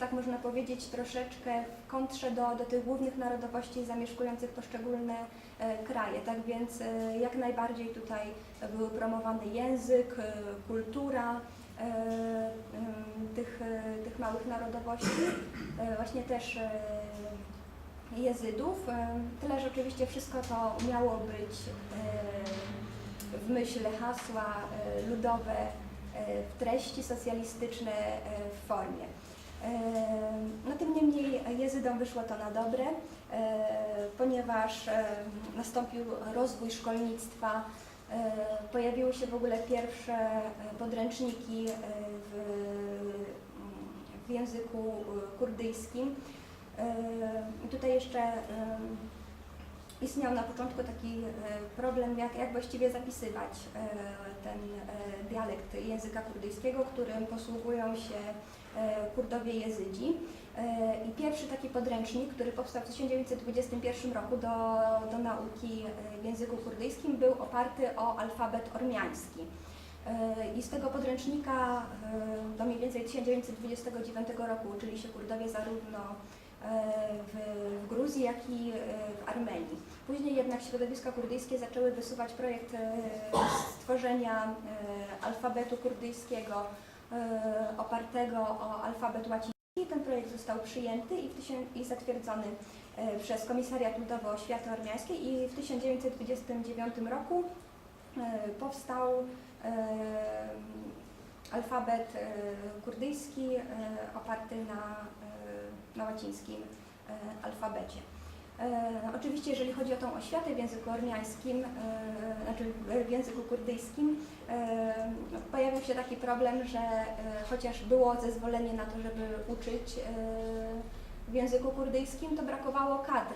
tak można powiedzieć, troszeczkę w kontrze do, do tych głównych narodowości zamieszkujących poszczególne e, kraje. Tak więc e, jak najbardziej tutaj był promowany język, e, kultura tych, tych małych narodowości, właśnie też jezydów. Tyle, że oczywiście wszystko to miało być w myśl hasła ludowe w treści, socjalistyczne w formie. No tym niemniej jezydom wyszło to na dobre, ponieważ nastąpił rozwój szkolnictwa, pojawiły się w ogóle pierwsze podręczniki w, w języku e, kurdyjskim. Tutaj jeszcze istniał na początku taki e, problem, jak, jak właściwie zapisywać e, ten e, dialekt języka kurdyjskiego, którym posługują się Kurdowie jezydzi. I pierwszy taki podręcznik, który powstał w 1921 roku do, do nauki w języku kurdyjskim, był oparty o alfabet ormiański. I z tego podręcznika do mniej więcej 1929 roku uczyli się Kurdowie zarówno w, Gruzji, jak i e, w Armenii. Później jednak środowiska kurdyjskie zaczęły wysuwać projekt e, stworzenia e, alfabetu kurdyjskiego opartego o alfabet łaciński. Ten projekt został przyjęty i, zatwierdzony przez Komisariat Ludowy Oświaty Ormiańskiej i w 1929 roku powstał alfabet kurdyjski oparty na, na łacińskim e, alfabecie. E, Oczywiście, jeżeli chodzi o tą oświatę w języku ormiańskim, e, znaczy w- języku kurdyjskim, no, pojawił się taki problem, że chociaż było zezwolenie na to, żeby uczyć w języku kurdyjskim, to brakowało kadr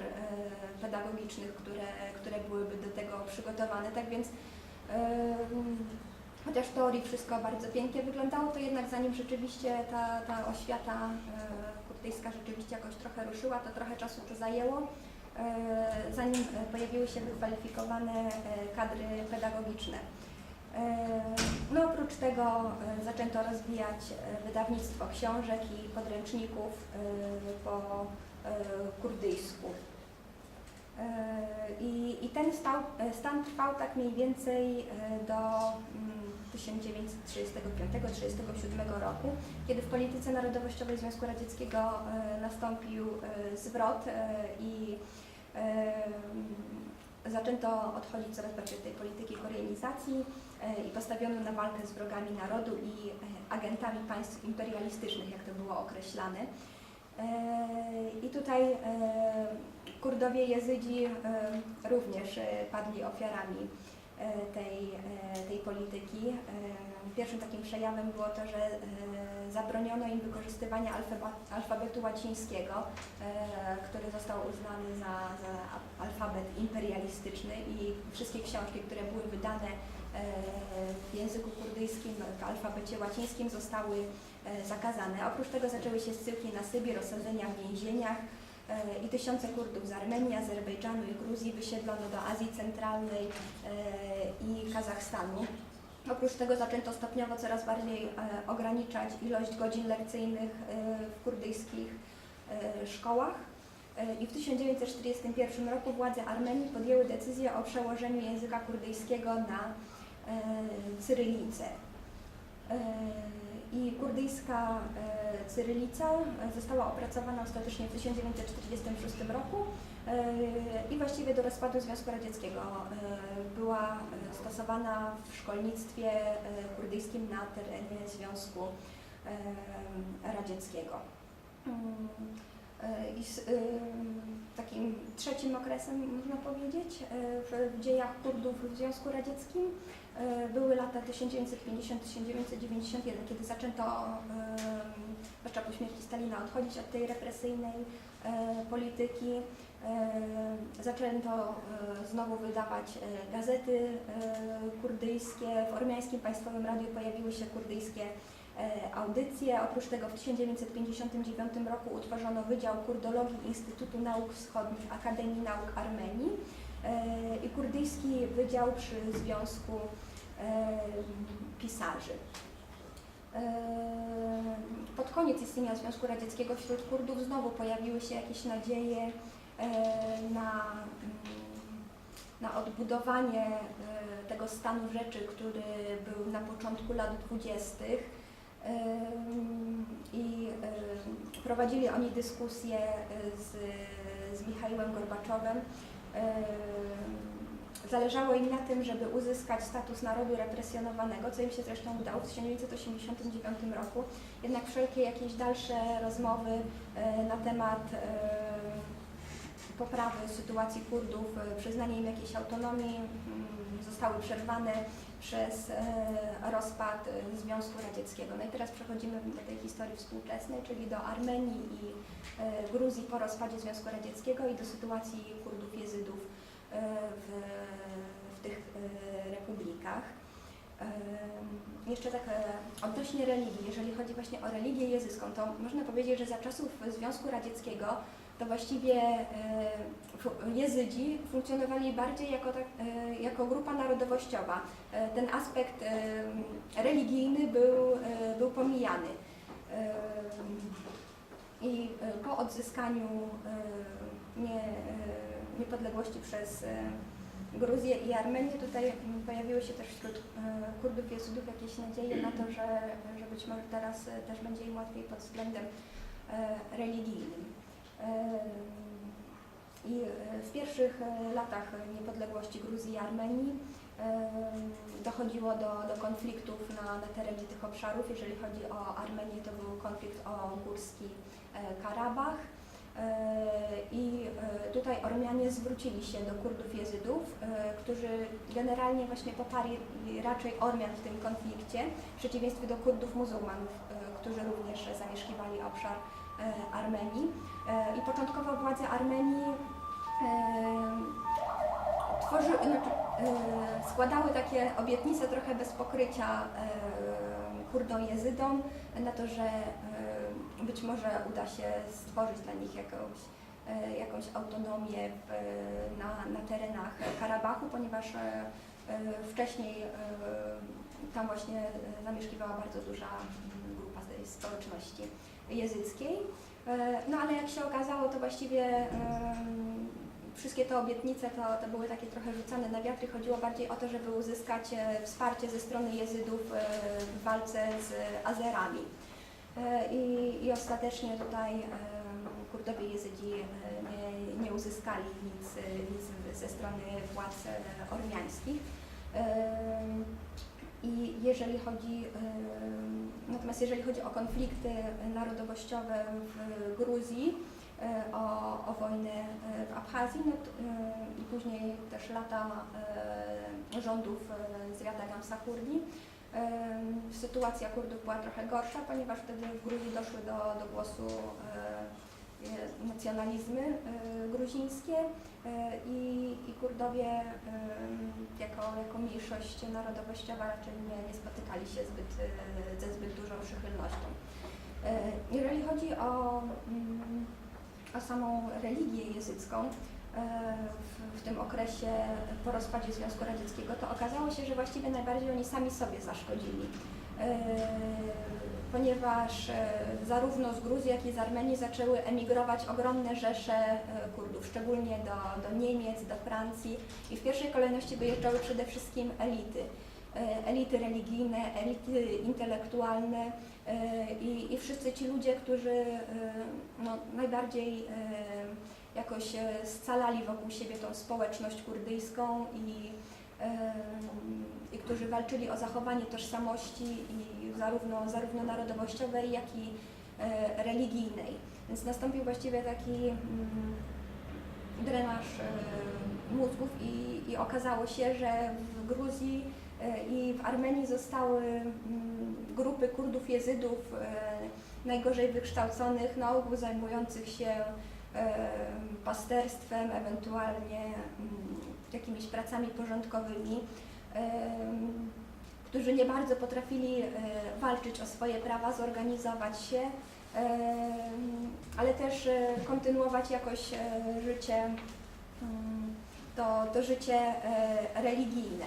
pedagogicznych, które, które byłyby do tego przygotowane. Tak więc chociaż w teorii wszystko bardzo pięknie wyglądało, to jednak zanim rzeczywiście ta, ta oświata kurdyjska rzeczywiście jakoś trochę ruszyła, to trochę czasu to zajęło, e, zanim pojawiły się wykwalifikowane e, kadry pedagogiczne. E, No oprócz tego zaczęto rozwijać wydawnictwo książek i podręczników po kurdyjsku. I, i ten stał, stan trwał tak mniej więcej do mm, 1935-1937 roku, kiedy w polityce narodowościowej Związku Radzieckiego e, nastąpił e, zwrot e, i zaczęto odchodzić coraz bardziej od tej polityki koreanizacji i postawiono na walkę z wrogami narodu i agentami państw imperialistycznych, jak to było określane. I tutaj Kurdowie jezydzi również padli ofiarami tej, e, tej polityki. E, Pierwszym takim przejawem było to, że e, zabroniono im wykorzystywania alfabetu łacińskiego, e, który został uznany za, za alfabet imperialistyczny i wszystkie książki, które były wydane e, w języku kurdyjskim, w alfabecie łacińskim zostały e, zakazane. Oprócz tego zaczęły się zsyłki na Sybir, osadzenia w więzieniach e, i tysiące Kurdów z Armenii, Azerbejdżanu i Gruzji wysiedlono do Azji Centralnej e, i Kazachstanu. Oprócz tego zaczęto stopniowo coraz bardziej e, ograniczać ilość godzin lekcyjnych e, w kurdyjskich e, szkołach. E, I w 1941 roku władze Armenii podjęły decyzję o przełożeniu języka kurdyjskiego na e, cyrylicę. I kurdyjska e, cyrylica e, została opracowana ostatecznie w 1946 roku e, i właściwie do rozpadu Związku Radzieckiego była stosowana w szkolnictwie kurdyjskim na terenie Związku Radzieckiego. E, I z, ym, takim trzecim okresem, można powiedzieć, e, w, w dziejach Kurdów w Związku Radzieckim e, były lata 1950-1991, kiedy zaczęto, zwłaszcza po śmierci Stalina, odchodzić od tej represyjnej e, polityki. E, Zaczęto e, znowu wydawać e, gazety e, kurdyjskie. W Ormiańskim Państwowym Radiu pojawiły się kurdyjskie E, audycję. Oprócz tego w 1959 roku utworzono Wydział Kurdologii Instytutu Nauk Wschodnich Akademii Nauk Armenii e, i kurdyjski wydział przy Związku e, Pisarzy. Pod koniec istnienia Związku Radzieckiego wśród Kurdów znowu pojawiły się jakieś nadzieje na, mm, na odbudowanie tego stanu rzeczy, który był na początku lat 20. I prowadzili oni dyskusję y, z, z Michałem Gorbaczowem. Zależało im na tym, żeby uzyskać status narodu represjonowanego, co im się zresztą udało w 1989 roku. Jednak wszelkie jakieś dalsze rozmowy y, na temat y, poprawy sytuacji Kurdów, y, przyznanie im jakiejś autonomii mm, zostały przerwane przez e, rozpad e, Związku Radzieckiego. No i teraz przechodzimy do tej historii współczesnej, czyli do Armenii i e, Gruzji po rozpadzie Związku Radzieckiego i do sytuacji Kurdów Jezydów e, w, w tych republikach. Jeszcze tak odnośnie religii, jeżeli chodzi właśnie o religię jezycką, to można powiedzieć, że za czasów Związku Radzieckiego to właściwie e, Jezydzi funkcjonowali bardziej jako, tak, e, jako grupa narodowościowa. E, Ten aspekt religijny był, był pomijany. I po odzyskaniu nie, niepodległości przez Gruzję i Armenię tutaj pojawiły się też wśród Kurdów i Jezydów jakieś nadzieje na to, że, że być może teraz też będzie im łatwiej pod względem religijnym. I e, w pierwszych e, latach niepodległości Gruzji i Armenii dochodziło do, do konfliktów na, na terenie tych obszarów. Jeżeli chodzi o Armenię, to był konflikt o górski e, Karabach. E, I e, tutaj Ormianie zwrócili się do Kurdów Jezydów, e, którzy generalnie właśnie poparli raczej Ormian w tym konflikcie, w przeciwieństwie do Kurdów muzułmanów, e, którzy również zamieszkiwali obszar e, Armenii. E, I początkowo władze Armenii e, tworzy, znaczy, e, składały takie obietnice trochę bez pokrycia e, Kurdom Jezydom na to, że e, być może uda się stworzyć dla nich jakąś, e, jakąś autonomię w, na, na terenach Karabachu, ponieważ e, e, wcześniej e, tam właśnie e, zamieszkiwała bardzo duża grupa tej społeczności jezyckiej. E, No ale jak się okazało, to właściwie wszystkie te obietnice to, to były takie trochę rzucane na wiatr i chodziło bardziej o to, żeby uzyskać e, wsparcie ze strony Jezydów e, w walce z Azerami. I, i ostatecznie tutaj Kurdowie Jezydzi nie, nie uzyskali nic, nic ze strony władz ormiańskich. I jeżeli chodzi, natomiast jeżeli chodzi o konflikty narodowościowe w Gruzji, e, o, o wojnę e, w Abchazji, no, e, i później też lata rządów Zwiada Gamsachurdi, e, sytuacja Kurdów była trochę gorsza, ponieważ wtedy w Gruzji doszły do, do głosu nacjonalizmy gruzińskie i, i Kurdowie jako, jako mniejszość narodowościowa raczej nie, nie spotykali się zbyt, e, ze zbyt dużą przychylnością. E, Jeżeli chodzi o, mm, o samą religię jezycką, e, w, w tym okresie po rozpadzie Związku Radzieckiego, to okazało się, że właściwie najbardziej oni sami sobie zaszkodzili. E, Ponieważ e, zarówno z Gruzji, jak i z Armenii zaczęły emigrować ogromne rzesze e, Kurdów, szczególnie do, do Niemiec, do Francji i w pierwszej kolejności wyjeżdżały przede wszystkim elity. Elity religijne, elity intelektualne i, i wszyscy ci ludzie, którzy no, najbardziej jakoś scalali wokół siebie tą społeczność kurdyjską i, i którzy walczyli o zachowanie tożsamości i zarówno, zarówno narodowościowej, jak i e, religijnej. Więc nastąpił właściwie taki mm, drenaż e, mózgów i, i okazało się, że w Gruzji e, i w Armenii zostały mm, grupy Kurdów, Jezydów najgorzej wykształconych, na ogół zajmujących się pasterstwem, ewentualnie mm, jakimiś pracami porządkowymi, którzy nie bardzo potrafili e, walczyć o swoje prawa, zorganizować się, ale też e, kontynuować jakoś e, życie, mm, to, to życie religijne.